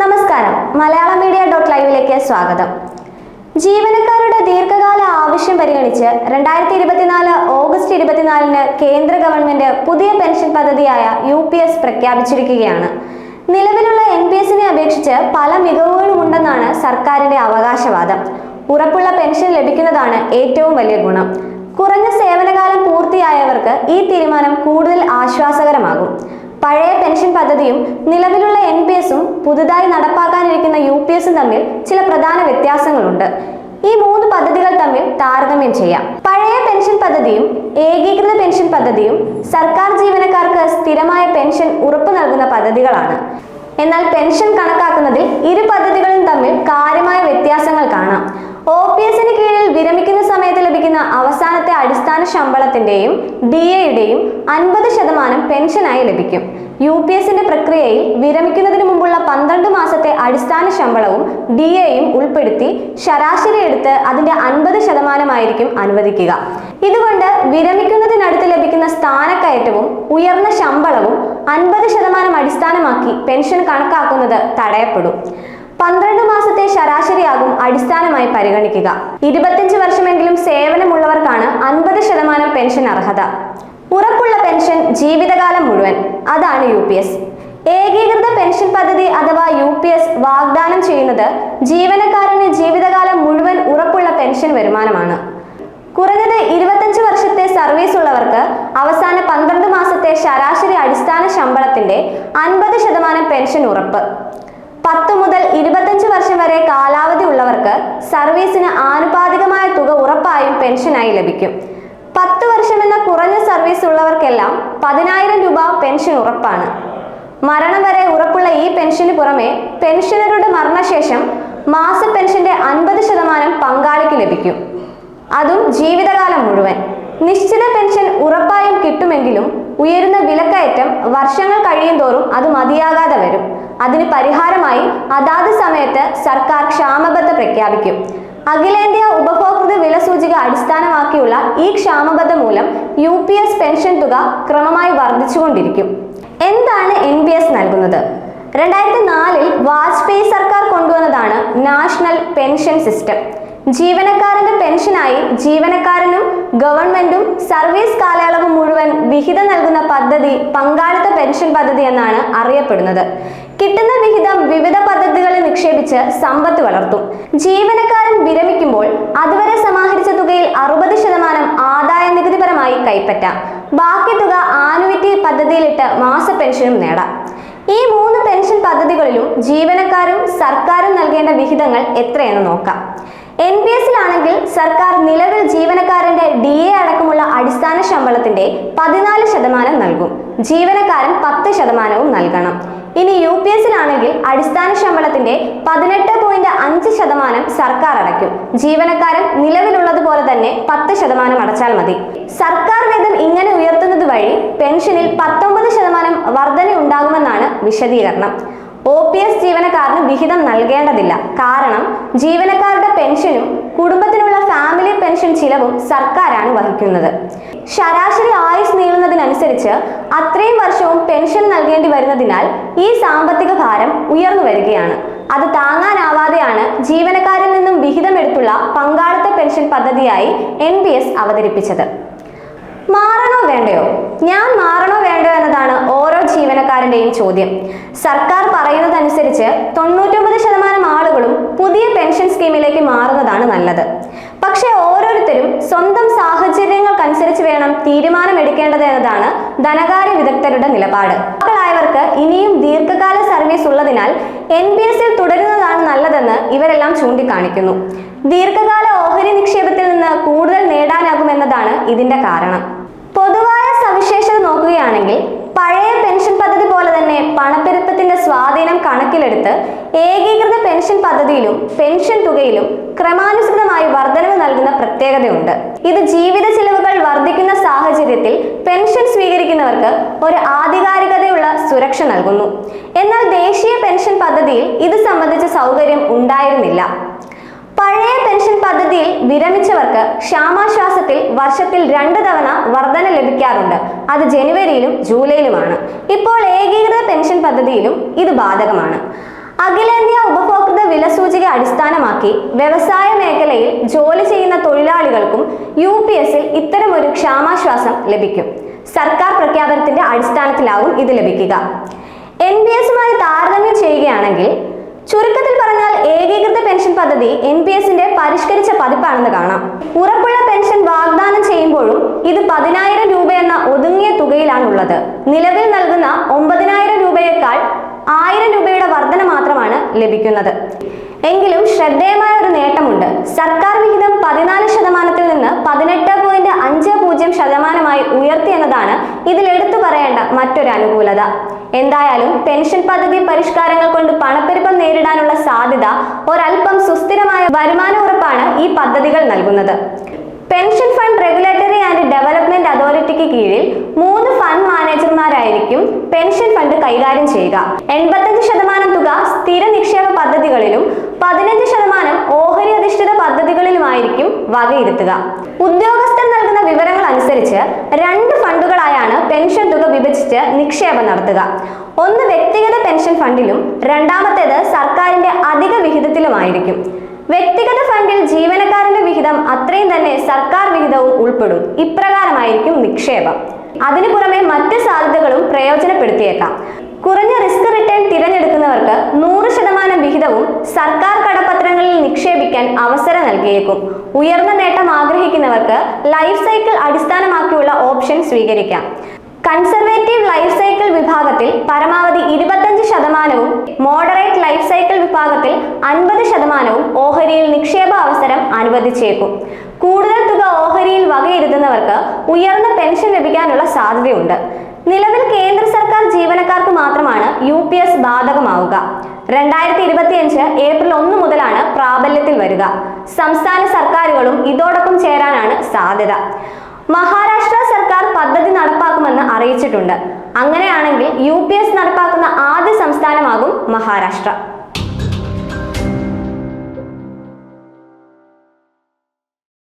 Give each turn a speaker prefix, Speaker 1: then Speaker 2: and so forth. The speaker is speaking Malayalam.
Speaker 1: നമസ്കാരം. മലയാളം മീഡിയ ഡോട്ട് ലൈവിലേക്ക് സ്വാഗതം. ജീവനക്കാരുടെ ദീർഘകാല ആവശ്യം പരിഗണിച്ച് രണ്ടായിരത്തി ഇരുപത്തിനാല് ഓഗസ്റ്റ് ഇരുപത്തിനാലിന് കേന്ദ്ര ഗവൺമെന്റ് പുതിയ പെൻഷൻ പദ്ധതിയായ യു പി എസ് പ്രഖ്യാപിച്ചിരിക്കുകയാണ്. നിലവിലുള്ള എൻ പി എസിനെ അപേക്ഷിച്ച് പല മികവുകളും ഉണ്ടെന്നാണ് സർക്കാരിന്റെ അവകാശവാദം. ഉറപ്പുള്ള പെൻഷൻ ലഭിക്കുന്നതാണ് ഏറ്റവും വലിയ ഗുണം. കുറഞ്ഞ സേവനകാലം പൂർത്തിയായവർക്ക് ഈ തീരുമാനം കൂടുതൽ ആശ്വാസകരമാകും. പഴയ പെൻഷൻ പദ്ധതിയും നിലവിലുള്ള എൻ പി എസും പുതുതായി നടപ്പാക്കാനിരിക്കുന്ന യു പി എസും തമ്മിൽ ചില പ്രധാന വ്യത്യാസങ്ങളുണ്ട്. ഈ മൂന്ന് പദ്ധതികൾ തമ്മിൽ താരതമ്യം ചെയ്യാം. പഴയ പെൻഷൻ പദ്ധതിയും ഏകീകൃത പെൻഷൻ പദ്ധതിയും സർക്കാർ ജീവനക്കാർക്ക് സ്ഥിരമായ പെൻഷൻ ഉറപ്പു നൽകുന്ന പദ്ധതികളാണ്. എന്നാൽ പെൻഷൻ കണക്കാക്കുന്നതിൽ ഇരു പദ്ധതികളും തമ്മിൽ കാര്യമായ വ്യത്യാസങ്ങൾ കാണാം. ഒ പി എസിന് കീഴിൽ വിരമിക്കുന്ന സമയത്ത് ലഭിക്കുന്ന അവസാനത്തെ അടിസ്ഥാന ശമ്പളത്തിന്റെയും ഡി എയുടെയും അൻപത് ശതമാനം പെൻഷനായി ലഭിക്കും. യു പി എസിന്റെ പ്രക്രിയയിൽ വിരമിക്കുന്നതിന് മുമ്പുള്ള പന്ത്രണ്ട് മാസത്തെ അടിസ്ഥാന ശമ്പളവും ഡി എയും ഉൾപ്പെടുത്തി ശരാശരി എടുത്ത് അതിന്റെ അൻപത് ശതമാനമായിരിക്കും അനുവദിക്കുക. ഇതുകൊണ്ട് വിരമിക്കുന്നതിനടുത്ത് ലഭിക്കുന്ന സ്ഥാനക്കയറ്റവും ഉയർന്ന ശമ്പളവും അൻപത് ശതമാനം അടിസ്ഥാനമാക്കി പെൻഷൻ കണക്കാക്കുന്നത് തടയപ്പെടും. പന്ത്രണ്ട് മാസത്തെ ശരാശരിയാകും അടിസ്ഥാനമായി പരിഗണിക്കുക. ഇരുപത്തിയഞ്ച് വർഷമെങ്കിലും സേവനമുള്ളവർക്കാണ് അൻപത് ശതമാനം പെൻഷൻ അർഹത. ഉറപ്പുള്ള പെൻഷൻ ജീവിതകാലം മുഴുവൻ. അതാണ് യു പി എസ്. ഏകീകൃത പെൻഷൻ പദ്ധതി അഥവാ യു പി എസ് വാഗ്ദാനം ചെയ്യുന്നത് ജീവനക്കാരന് ജീവിതകാലം മുഴുവൻ ഉറപ്പുള്ള പെൻഷൻ വരുമാനമാണ്. കുറഞ്ഞത് ഇരുപത്തഞ്ച് വർഷത്തെ സർവീസ് ഉള്ളവർക്ക് അവസാന പന്ത്രണ്ട് മാസത്തെ ശരാശരി അടിസ്ഥാന ശമ്പളത്തിന്റെ അൻപത് ശതമാനം പെൻഷൻ ഉറപ്പ്. പത്ത് മുതൽ ഇരുപത്തഞ്ച് വർഷം വരെ കാലാവധി ഉള്ളവർക്ക് സർവീസിന് ആനുപാതികമായ തുക ഉറപ്പായും പെൻഷനായി ലഭിക്കും. പത്ത് വർഷമെന്ന കുറഞ്ഞ സർവീസ് ഉള്ളവർക്കെല്ലാം പതിനായിരം രൂപ പെൻഷൻ ഉറപ്പാണ്. മരണം വരെ ഉറപ്പുള്ള ഈ പെൻഷന് പുറമെ പെൻഷനറുടെ മരണശേഷം മാസ പെൻഷന്റെ അൻപത് ശതമാനം പങ്കാളിക്ക് ലഭിക്കും. അതും ജീവിതകാലം മുഴുവൻ. നിശ്ചിത പെൻഷൻ ഉറപ്പായും കിട്ടുമെങ്കിലും ഉയരുന്ന വിലക്കയറ്റം വർഷങ്ങൾ കഴിയും തോറും അത് മതിയാകാതെ വരും. അതിന് പരിഹാരമായി അതാത് സമയത്ത് സർക്കാർ ക്ഷാമബദ്ധ പ്രഖ്യാപിക്കും. അഖിലേന്ത്യാ ഉപഭോക്തൃ വില സൂചിക അടിസ്ഥാനമാക്കിയുള്ള ഈ ക്ഷാമബദ്ധ മൂലം യു പി എസ് പെൻഷൻ തുക ക്രമമായി വർദ്ധിച്ചുകൊണ്ടിരിക്കും. എന്താണ് എൻ പി എസ് നൽകുന്നത്? രണ്ടായിരത്തി നാലിൽ വാജ്പേയി സർക്കാർ കൊണ്ടുവന്നതാണ് നാഷണൽ പെൻഷൻ സിസ്റ്റം. ജീവനക്കാരന്റെ പെൻഷനായി ജീവനക്കാരനും ഗവൺമെന്റും സർവീസ് കാലയളവ് മുഴുവൻ വിഹിതം നൽകുന്ന പദ്ധതി പങ്കാളിത്ത പെൻഷൻ പദ്ധതി എന്നാണ് അറിയപ്പെടുന്നത്. കിട്ടുന്ന വിഹിതം വിവിധ പദ്ധതികളിൽ നിക്ഷേപിച്ച് സമ്പത്ത് വളർത്തും. ജീവനക്കാരൻ വിരമിക്കുമ്പോൾ അതുവരെ സമാഹരിച്ച തുകയിൽ അറുപത് ശതമാനം ആദായ നികുതിപരമായി കൈപ്പറ്റാം. ബാക്കി തുക ആനുവിറ്റി പദ്ധതിയിലിട്ട് മാസ പെൻഷനും നേടാം. ഈ മൂന്ന് പെൻഷൻ പദ്ധതികളിലും ജീവനക്കാരും സർക്കാരും നൽകേണ്ട വിഹിതങ്ങൾ എത്രയെന്ന് നോക്കാം. എൻ പി എസിലാണെങ്കിൽ സർക്കാർ നിലവിൽ ജീവനക്കാരന്റെ ഡി എ അടക്കമുള്ള അടിസ്ഥാന ശമ്പളത്തിന്റെ പതിനാല് ശതമാനം നൽകും. ജീവനക്കാരൻ പത്ത് ശതമാനവും നൽകണം. ഇനി യു പി എസിലാണെങ്കിൽ അടിസ്ഥാന ശമ്പളത്തിന്റെ പതിനെട്ട് പോയിന്റ് അഞ്ച് ശതമാനം സർക്കാർ അടയ്ക്കും. ജീവനക്കാരൻ നിലവിലുള്ളതുപോലെ തന്നെ പത്ത് ശതമാനം അടച്ചാൽ മതി. സർക്കാർ വേദം ഇങ്ങനെ ഉയർത്തുന്നത് വഴി പെൻഷനിൽ പത്തൊമ്പത് ശതമാനം വർധന ഉണ്ടാകുമെന്നാണ് വിശദീകരണം. ഒ പി എസ് ജീവനക്കാരന് വിഹിതം നൽകേണ്ടതില്ല. കാരണം ജീവനക്കാരുടെ പെൻഷനും കുടുംബത്തിനുള്ള ഫാമിലി പെൻഷൻ ചിലവും സർക്കാരാണ് വഹിക്കുന്നത്. ശരാശരി ആയുസ് നീളുന്നതിനനുസരിച്ച് അത്രയും വർഷവും പെൻഷൻ നൽകേണ്ടി വരുന്നതിനാൽ ഈ സാമ്പത്തിക ഭാരം ഉയർന്നു വരികയാണ്. അത് താങ്ങാനാവാതെയാണ് ജീവനക്കാരിൽ നിന്നും വിഹിതമെടുത്തുള്ള പങ്കാളിത്ത പെൻഷൻ പദ്ധതിയായി എൻ അവതരിപ്പിച്ചത്. മാറണോ വേണ്ടയോ? ഞാൻ മാറണോ വേണ്ടയോ എന്നതാണ് ഓരോ ജീവനക്കാരന്റെയും ചോദ്യം. സർക്കാർ പറയുന്നതനുസരിച്ച് തൊണ്ണൂറ്റൊമ്പത് ശതമാനം ആളുകളും പുതിയ പെൻഷൻ സ്കീമിലേക്ക് മാറുന്നതാണ് നല്ലത്. പക്ഷേ ഓരോരുത്തരും സ്വന്തം സാഹചര്യങ്ങൾക്കനുസരിച്ച് തീരുമാനമെടുക്കേണ്ടത് എന്നതാണ് ധനകാര്യ വിദഗ്ധരുടെ നിലപാട്. മക്കളായവർക്ക് ഇനിയും ദീർഘകാല സർവീസ് ഉള്ളതിനാൽ എൻ പി എസിൽ തുടരുന്നതാണ് നല്ലതെന്ന് ഇവരെല്ലാം ചൂണ്ടിക്കാണിക്കുന്നു. ദീർഘകാല ഓഹരി നിക്ഷേപത്തിൽ നിന്ന് കൂടുതൽ നേടാനാകുമെന്നതാണ് ഇതിന്റെ കാരണം. പൊതുവായ സവിശേഷത നോക്കുകയാണെങ്കിൽ പഴയ പെൻഷൻ പദ്ധതി പോലെ തന്നെ പണപ്പെരുപ്പത്തിന്റെ സ്വാധീനം കണക്കിലെടുത്ത് ഏകീകൃത പെൻഷൻ പദ്ധതിയിലും പെൻഷൻ തുകയിലും ക്രമാനുസൃതമായി വർധനവ് നൽകുന്ന പ്രത്യേകതയുണ്ട്. ഇത് ജീവിത ചെലവുകൾ വർദ്ധിക്കുന്ന സാഹചര്യത്തിൽ പെൻഷൻ സ്വീകരിക്കുന്നവർക്ക് ഒരു ആധികാരികതയുള്ള സുരക്ഷ നൽകുന്നു. എന്നാൽ ദേശീയ പെൻഷൻ പദ്ധതിയിൽ ഇത് സംബന്ധിച്ച സൗകര്യം ഉണ്ടായിരുന്നില്ല. പഴയ പെൻഷൻ പദ്ധതിയിൽ വിരമിച്ചവർക്ക് ക്ഷാമാശ്വാസത്തിൽ വർഷത്തിൽ രണ്ട് തവണ വർധന ലഭിക്കാറുണ്ട്. അത് ജനുവരിയിലും ജൂലൈയിലുമാണ്. ഇപ്പോൾ ഏകീകൃത പെൻഷൻ പദ്ധതിയിലും ഇത് ബാധകമാണ്. അഖിലേന്ത്യാ ഉപഭോക്തൃ വില സൂചിക അടിസ്ഥാനമാക്കി വ്യവസായ മേഖലയിൽ ജോലി ചെയ്യുന്ന തൊഴിലാളികൾക്കും യു പി എസിൽ ഇത്തരമൊരു ക്ഷാമാശ്വാസം ലഭിക്കും. സർക്കാർ പ്രഖ്യാപനത്തിന്റെ അടിസ്ഥാനത്തിലാവും ഇത് ലഭിക്കുക. എൻ പി എസുമായി താരതമ്യം ചെയ്യുകയാണെങ്കിൽ ചുരുക്കത്തിൽ പറഞ്ഞാൽ ഏകീകൃത പെൻഷൻ പദ്ധതി എൻ പി എസിന്റെ പരിഷ്കരിച്ച പതിപ്പാണെന്ന് കാണാം. ഉറപ്പുള്ള പെൻഷൻ വാഗ്ദാനം ചെയ്യുമ്പോഴും ഇത് പതിനായിരം രൂപ എന്ന ഒതുങ്ങിയ തുകയിലാണുള്ളത്. നിലവിൽ നൽകുന്ന ഒമ്പതിനായിരം രൂപയേക്കാൾ ആയിരം രൂപയുടെ വർധന മാത്രമാണ് ലഭിക്കുന്നത്. എങ്കിലും ശ്രദ്ധേയമായ ഒരു നേട്ടമുണ്ട്. സർക്കാർ വിഹിതം പതിനാല് ശതമാനത്തിൽ നിന്ന് പതിനെട്ട് പോയിന്റ് അഞ്ച് പൂജ്യം ശതമാനമായി ഉയർത്തി എന്നതാണ് ഇതിൽ എടുത്തു പറയേണ്ട മറ്റൊരു അനുകൂലത എന്തായാലും പെൻഷൻ പദ്ധതി പരിഷ്കാരങ്ങൾ സാധ്യത ഒരല്പം സുസ്ഥിരമായ വരുമാന ഉറപ്പാണ് ഈ പദ്ധതികൾ നൽകുന്നത്. Pension fund regulatory and development അതോറിറ്റിക്ക് കീഴിൽ മൂന്ന് ഫണ്ട് മാനേജർമാരായിരിക്കും പെൻഷൻ ഫണ്ട് കൈകാര്യം ചെയ്യുക. എൺപത്തഞ്ച് ശതമാനം തുക സ്ഥിര നിക്ഷേപ പദ്ധതികളിലും പതിനഞ്ച് ശതമാനം ഓഹരി അധിഷ്ഠിത പദ്ധതികളിലുമായിരിക്കും വകയിരുത്തുക. ഉദ്യോഗസ്ഥർ വിവരങ്ങൾ അനുസരിച്ച് രണ്ട് ഫണ്ടുകളായാണ് പെൻഷൻ തുക വിഭജിച്ച് നിക്ഷേപം നടത്തുക. ഒന്ന് വ്യക്തിഗത പെൻഷൻ ഫണ്ടിലും രണ്ടാമത്തേത് സർക്കാരിന്റെ അധിക വിഹിതത്തിലുമായിരിക്കും. വ്യക്തിഗത ഫണ്ടിൽ ജീവനക്കാരന്റെ വിഹിതം അത്രയും തന്നെ സർക്കാർ വിഹിതവും ഉൾപ്പെടും. ഇപ്രകാരമായിരിക്കും നിക്ഷേപം. അതിനു പുറമെ മറ്റ് സാധ്യതകളും പ്രയോജനപ്പെടുത്തിയേക്കാം. കുറഞ്ഞ റിസ്ക് റിട്ടേൺ തിരഞ്ഞെടുക്കുന്നവർക്ക് നൂറ് ശതമാനം വിഹിതവും സർക്കാർ നിക്ഷേപിക്കാൻ അവസരം നൽകിയേക്കും. ഉയർന്ന നേട്ടം ആഗ്രഹിക്കുന്നവർക്ക് ലൈഫ് സൈക്കിൾ അടിസ്ഥാനമാക്കിയുള്ള ഓപ്ഷൻ സ്വീകരിക്കാം. കൺസർവേറ്റീവ് ലൈഫ് സൈക്കിൾ വിഭാഗത്തിൽ പരമാവധി ഇരുപത്തഞ്ച് ശതമാനവും മോഡറേറ്റ് ലൈഫ് സൈക്കിൾ വിഭാഗത്തിൽ അൻപത് ശതമാനവും ഓഹരിയിൽ നിക്ഷേപ അവസരം അനുവദിച്ചേക്കും. കൂടുതൽ തുക ഓഹരിയിൽ വകയിരുത്തുന്നവർക്ക് ഉയർന്ന പെൻഷൻ ലഭിക്കാനുള്ള സാധ്യതയുണ്ട്. നിലവിൽ കേന്ദ്ര സർക്കാർ ജീവനക്കാർക്ക് മാത്രമാണ് യു പി എസ് ബാധകമാവുക. രണ്ടായിരത്തി ഇരുപത്തിയഞ്ച് ഏപ്രിൽ ഒന്ന് മുതലാണ് പ്രാബല്യത്തിൽ വരിക. സംസ്ഥാന സർക്കാരുകളും ഇതോടൊപ്പം ചേരാനാണ് സാധ്യത. മഹാരാഷ്ട്ര സർക്കാർ പദ്ധതി നടപ്പാക്കുമെന്ന് അറിയിച്ചിട്ടുണ്ട്. അങ്ങനെയാണെങ്കിൽ യു പി എസ് നടപ്പാക്കുന്ന ആദ്യ സംസ്ഥാനമാകും മഹാരാഷ്ട്ര.